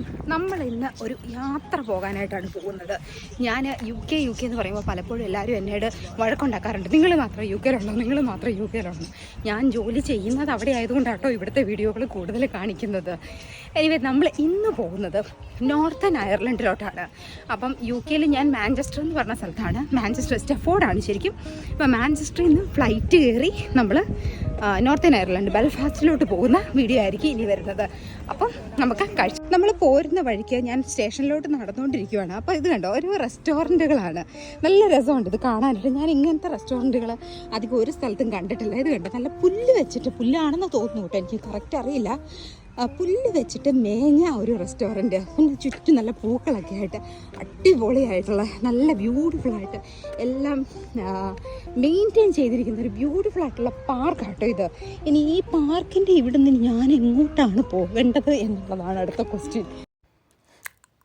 നമസ്കാരം നമ്മൾ ഇന്ന് ഒരു യാത്ര പോകാനായിട്ടാണ് പോകുന്നത്. ഞാൻ യു കെ യു കെ എന്ന് പറയുമ്പോൾ പലപ്പോഴും എല്ലാവരും എന്നോട് വഴക്കുണ്ടാക്കാറുണ്ട്. നിങ്ങൾ മാത്രം യു കെയിലുണ്ടോ നിങ്ങൾ മാത്രം യു കെയിലുണ്ടോ ഞാൻ ജോലി ചെയ്യുന്നത് അവിടെ ആയതുകൊണ്ടാട്ടോ ഇവിടുത്തെ വീഡിയോകൾ കൂടുതൽ കാണിക്കുന്നത്. എനിവേ നമ്മൾ ഇന്ന് പോകുന്നത് നോർത്തേൺ അയർലൻഡിലോട്ടാണ് അപ്പം യു കെയിൽ ഞാൻ മാഞ്ചസ്റ്റർ എന്ന് പറഞ്ഞ സ്ഥലത്താണ്. മാഞ്ചസ്റ്റർ സ്റ്റെഫോർഡാണ് ശരിക്കും. അപ്പം മാഞ്ചസ്റ്ററിൽ നിന്ന് ഫ്ലൈറ്റ് കയറി നമ്മൾ നോർത്തേൺ അയർലൻഡ് ബെൽഫാസ്റ്റിലോട്ട് പോകുന്ന വീഡിയോ ആയിരിക്കും ഇനി വരുന്നത്. അപ്പം നമുക്ക് കഴിച്ചു നമ്മൾ പോരുന്ന വഴിക്ക് ഞാൻ സ്റ്റേഷനിലോട്ട് നടന്നുകൊണ്ടിരിക്കുകയാണ് അപ്പോൾ ഇത് കണ്ടോ? ഒരു റെസ്റ്റോറന്റുകളാണ് നല്ല രസമുണ്ട് ഇത് കാണാനായിട്ട്. ഞാൻ ഇങ്ങനത്തെ റെസ്റ്റോറന്റുകൾ അധികം ഒരു സ്ഥലത്തും കണ്ടിട്ടില്ല. ഇത് കണ്ടോ? നല്ല പുല്ല് വെച്ചിട്ട് പുല്ലാണെന്ന് തോന്നുന്നു കേട്ടോ. എനിക്ക് കറക്റ്റ് അറിയില്ല. പുല്ല് വെച്ചിട്ട് മേഞ്ഞ ഒരു റെസ്റ്റോറന്റ്. പിന്നെ ചുറ്റും നല്ല പൂക്കളൊക്കെ ആയിട്ട് അടിപൊളിയായിട്ടുള്ള നല്ല ബ്യൂട്ടിഫുള്ളായിട്ട് എല്ലാം മെയിന്റെയിൻ ചെയ്തിരിക്കുന്ന ഒരു ബ്യൂട്ടിഫുൾ ആയിട്ടുള്ള പാർക്കാട്ടോ ഇത്. ഇനി ഈ പാർക്കിന്റെ ഇവിടുന്ന് ഞാൻ എങ്ങോട്ടാണ് പോകേണ്ടത് എന്നുള്ളതാണ് അടുത്ത ക്വസ്റ്റ്യൻ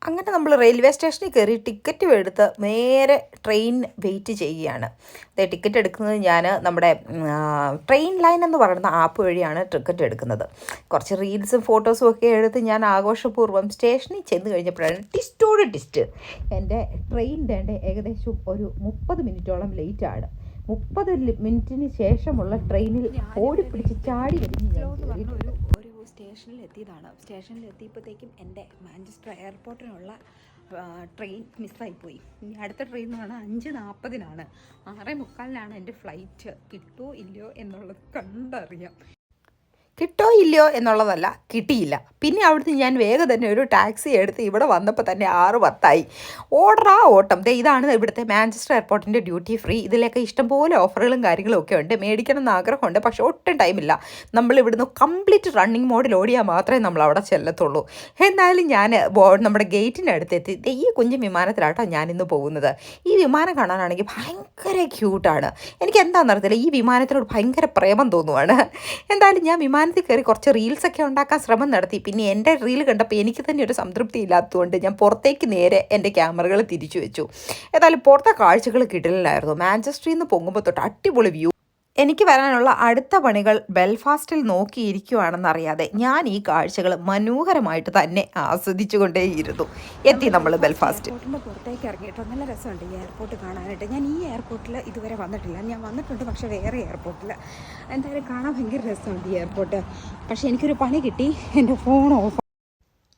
അങ്ങനെ നമ്മൾ റെയിൽവേ സ്റ്റേഷനിൽ കയറി ടിക്കറ്റ് എടുത്ത് നേരെ ട്രെയിൻ വെയിറ്റ് ചെയ്യുകയാണ്. ദേ ടിക്കറ്റ് എടുക്കുന്നത് ഞാൻ നമ്മുടെ ട്രെയിൻ ലൈൻ എന്ന് പറയുന്ന ആപ്പ് വഴിയാണ് ടിക്കറ്റ് എടുക്കുന്നത്. കുറച്ച് റീൽസും ഫോട്ടോസും ഒക്കെ എടുത്ത് ഞാൻ ആഘോഷപൂർവം സ്റ്റേഷനിൽ ചെന്ന് കഴിഞ്ഞപ്പോഴാണ് ടിസ്റ്റോട് ടിസ്റ്റ് എന്റെ ട്രെയിൻ വേണ്ട ഏകദേശം ഒരു മുപ്പത് മിനിറ്റോളം ലേറ്റാണ് മുപ്പത് മിനിറ്റിന് ശേഷമുള്ള ട്രെയിനിൽ ഓടിപ്പിടിച്ച് ചാടി ഞാൻ സ്റ്റേഷനിൽ എത്തിയതാണ് സ്റ്റേഷനിൽ എത്തിയപ്പോഴത്തേക്കും എന്റെ മാഞ്ചസ്റ്റർ എയർപോർട്ടിനുള്ള ട്രെയിൻ മിസ്സായിപ്പോയി. ഇനി അടുത്ത ട്രെയിൻ എന്ന് പറഞ്ഞാൽ അഞ്ച് നാൽപ്പതിനാണ്. ആറേ മുക്കാലിനാണ് എന്റെ ഫ്ലൈറ്റ് കിട്ടുമോ ഇല്ലയോ എന്നുള്ളത് കണ്ടറിയാം. കിട്ടോ ഇല്ലയോ എന്നുള്ളതല്ല കിട്ടിയില്ല. പിന്നെ അവിടുന്ന് ഞാൻ വേഗം തന്നെ ഒരു ടാക്സി എടുത്ത് ഇവിടെ വന്നപ്പോൾ തന്നെ ആറ് പത്തായി. ഓർഡറാ ഓട്ടം. ദേ ഇതാണ് ഇവിടുത്തെ മാഞ്ചസ്റ്റർ എയർപോർട്ടിന്റെ ഡ്യൂട്ടി ഫ്രീ. ഇതിലൊക്കെ ഇഷ്ടംപോലെ ഓഫറുകളും കാര്യങ്ങളും ഒക്കെ ഉണ്ട്. മേടിക്കണം എന്ന് ആഗ്രഹമുണ്ട് പക്ഷേ ഒട്ടും ടൈമില്ല നമ്മൾ ഇവിടുന്ന് കംപ്ലീറ്റ് റണ്ണിങ് മോഡിൽ ഓടിയാൽ മാത്രമേ നമ്മൾ അവിടെ ചെല്ലത്തുള്ളൂ. എന്നാലും ഞാൻ നമ്മുടെ ഗേറ്റിന്റെ ദേ ഈ കുഞ്ഞു വിമാനത്തിലാട്ടോ ഞാനിന്ന് പോകുന്നത്. ഈ വിമാനം കാണാനാണെങ്കിൽ ഭയങ്കര ക്യൂട്ടാണ് എനിക്ക് എന്താണെന്നറിയത്തില്ല ഈ വിമാനത്തിനോട് ഭയങ്കര പ്രേമം തോന്നുവാണ്. എന്തായാലും ഞാൻ വിമാനത്തിൽ കയറി കുറച്ച് റീൽസൊക്കെ ഉണ്ടാക്കാൻ ശ്രമം നടത്തി. പിന്നെ എന്റെ റീൽ കണ്ടപ്പോൾ എനിക്ക് തന്നെ ഒരു സംതൃപ്തി ഇല്ലാത്തതുകൊണ്ട് ഞാൻ പുറത്തേക്ക് നേരെ എന്റെ ക്യാമറകൾ തിരിച്ചു വെച്ചു. ഏതായാലും പുറത്തെ കാഴ്ചകൾ കിട്ടലില്ലായിരുന്നു മാഞ്ചസ്റ്ററിൽ നിന്ന് പൊങ്ങുമ്പോൾ തൊട്ട് അടിപൊളി വ്യൂ എനിക്ക് വരാനുള്ള അടുത്ത പണികൾ ബെൽഫാസ്റ്റിൽ നോക്കിയിരിക്കുവാണെന്നറിയാതെ ഞാൻ ഈ കാഴ്ചകൾ മനോഹരമായിട്ട് തന്നെ ആസ്വദിച്ചുകൊണ്ടേയിരുന്നു. എത്തി നമ്മൾ ബെൽഫാസ്റ്റ്. എയർപോർട്ടിന്റെ പുറത്തേക്ക് ഇറങ്ങിയിട്ടോ നല്ല രസമുണ്ട് ഈ എയർപോർട്ട് കാണാനായിട്ട്. ഞാൻ ഈ എയർപോർട്ടിൽ ഇതുവരെ വന്നിട്ടില്ല. ഞാൻ വന്നിട്ടുണ്ട് പക്ഷേ വേറെ എയർപോർട്ടിൽ. എന്തായാലും കാണാൻ ഭയങ്കര രസമുണ്ട് ഈ എയർപോർട്ട്. പക്ഷേ എനിക്കൊരു പണി കിട്ടി. എന്റെ ഫോൺ ഓഫ്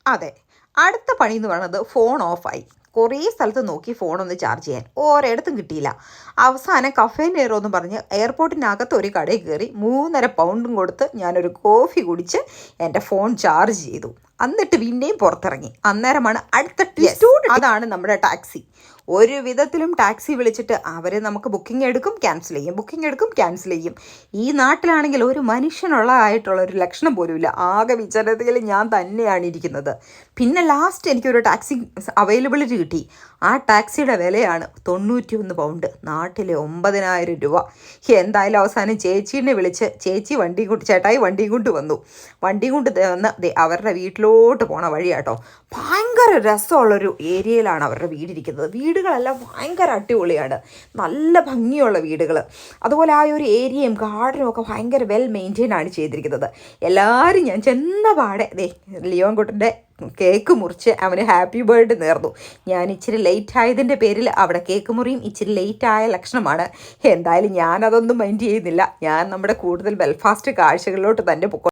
അതെ. അടുത്ത പണി എന്ന് പറയുന്നത് ഫോൺ ഓഫായി. കുറേ സ്ഥലത്ത് നോക്കി ഫോണൊന്ന് ചാർജ് ചെയ്യാൻ. ഒരിടത്തും കിട്ടിയില്ല. അവസാനം കഫേ നെയറോ എന്ന് പറഞ്ഞ് എയർപോർട്ടിനകത്ത് ഒരു കടയിൽ കയറി മൂന്നര പൗണ്ടും കൊടുത്ത് ഞാനൊരു കോഫി കുടിച്ച് എന്റെ ഫോൺ ചാർജ് ചെയ്തു. എന്നിട്ട് പിന്നെയും പുറത്തിറങ്ങി. അന്നേരമാണ് അടുത്ത ട്വിസ്റ്റ് അതാണ് നമ്മുടെ ടാക്സി. ഒരു വിധത്തിലും ടാക്സി വിളിച്ചിട്ട് അവർ നമുക്ക് ബുക്കിംഗ് എടുക്കും ക്യാൻസൽ ചെയ്യും. ബുക്കിംഗ് എടുക്കും ക്യാൻസൽ ചെയ്യും. ഈ നാട്ടിലാണെങ്കിൽ ഒരു മനുഷ്യനുള്ള ആയിട്ടുള്ള ഒരു ലക്ഷണം പോലുമില്ല ആകെ വിചാരത്തിൽ ഞാൻ തന്നെയാണ് ഇരിക്കുന്നത്. പിന്നെ ലാസ്റ്റ് എനിക്കൊരു ടാക്സി അവൈലബിലിറ്റി കിട്ടി. ആ ടാക്സിയുടെ വിലയാണ് തൊണ്ണൂറ്റി ഒന്ന് പൗണ്ട് നാട്ടിലെ ഒമ്പതിനായിരം രൂപ. എന്തായാലും അവസാനം ചേച്ചീനെ വിളിച്ച് ചേച്ചി വണ്ടി കൊണ്ട് ചേട്ടായി വണ്ടിയും കൊണ്ട് വന്നു. വണ്ടി കൊണ്ട് വന്ന് അവരുടെ വീട്ടിലോട്ട് പോണ വഴിയാട്ടോ. ഭയങ്കര രസമുള്ളൊരു ഏരിയയിലാണ് അവരുടെ വീടിരിക്കുന്നത്. വീടുകളെല്ലാം ഭയങ്കര അടിപൊളിയാണ്. നല്ല ഭംഗിയുള്ള വീടുകൾ അതുപോലെ ആ ഒരു ഏരിയയും ഗാർഡനും ഒക്കെ ഭയങ്കര വെൽ മെയിന്റെയിൻ ആണ് ചെയ്തിരിക്കുന്നത്. എല്ലാവരും ഞാൻ ചെന്ന പാടെ ദേ ലിയോൻകുട്ടന്റെ കേക്ക് മുറിച്ച് അവന് ഹാപ്പി ബർത്ത്ഡേ നേർന്നു. ഞാൻ ഇച്ചിരി ലേറ്റ് ആയതിന്റെ പേരിൽ അവിടെ കേക്ക് മുറിയും ഇച്ചിരി ലേറ്റ് ആയ ലക്ഷണമാണ്. എന്തായാലും ഞാനതൊന്നും മൈൻഡ് ചെയ്യുന്നില്ല. ഞാൻ നമ്മുടെ കൂടുതൽ ബെൽഫാസ്റ്റ് കാഴ്ചകളിലോട്ട് തന്നെ പൊക്കോ